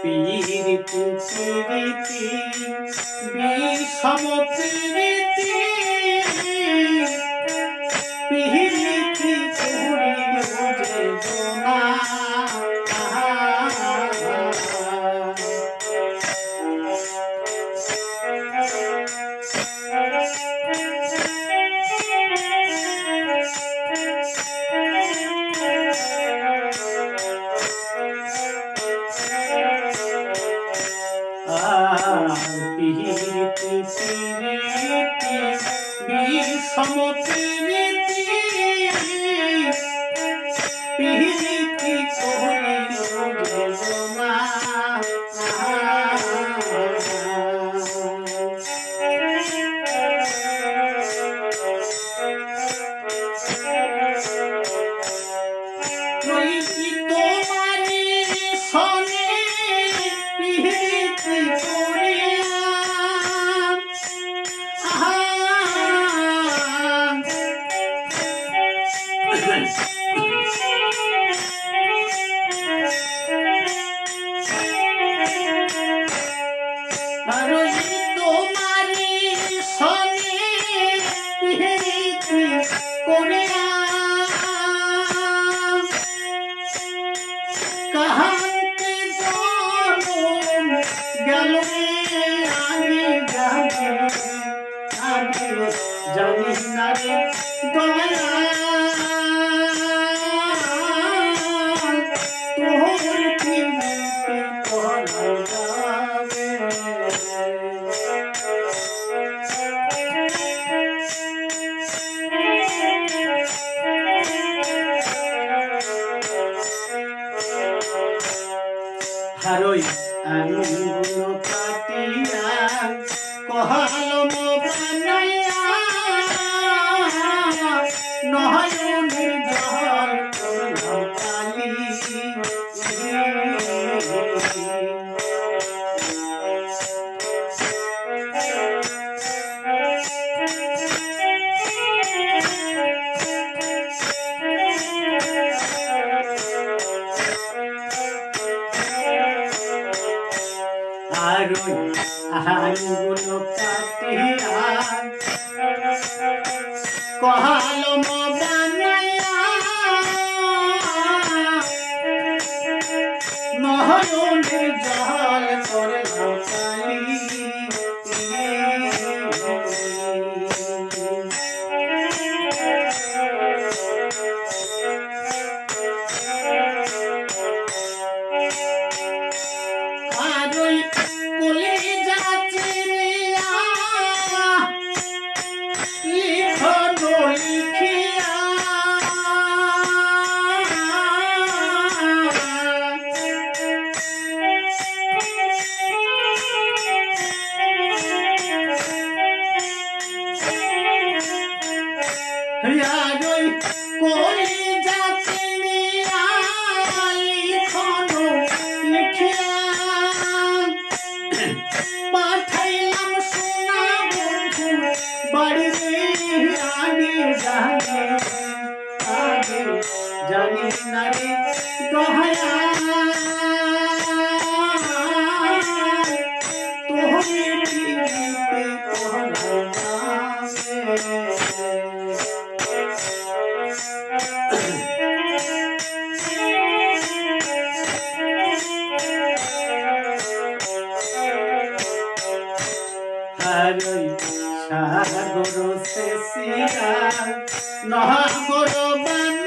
পীড়িত বিষম পীড়িত আশারই আগুন কাটিয়া কহাল কহা 哎呀追过你 বাসিয়া নহা মোর বান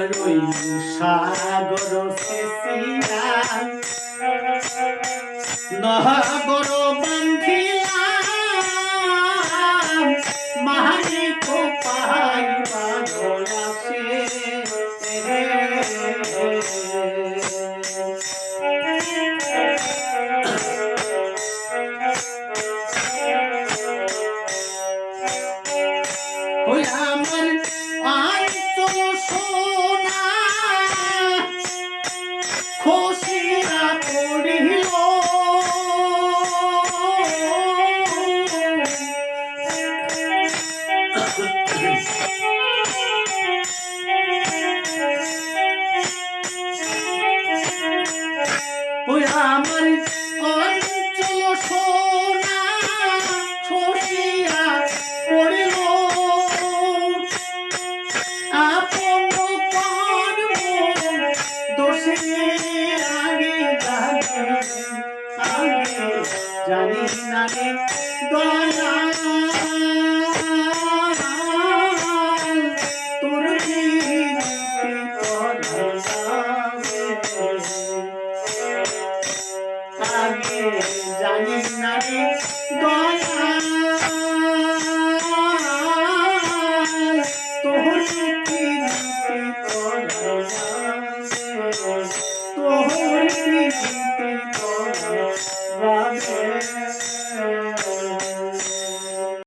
ওই সাগর শেষিয়া নহবর বান্ধিয়া মাহারি কো পাহাড় পাগলাসে আমার আয় তো Peace.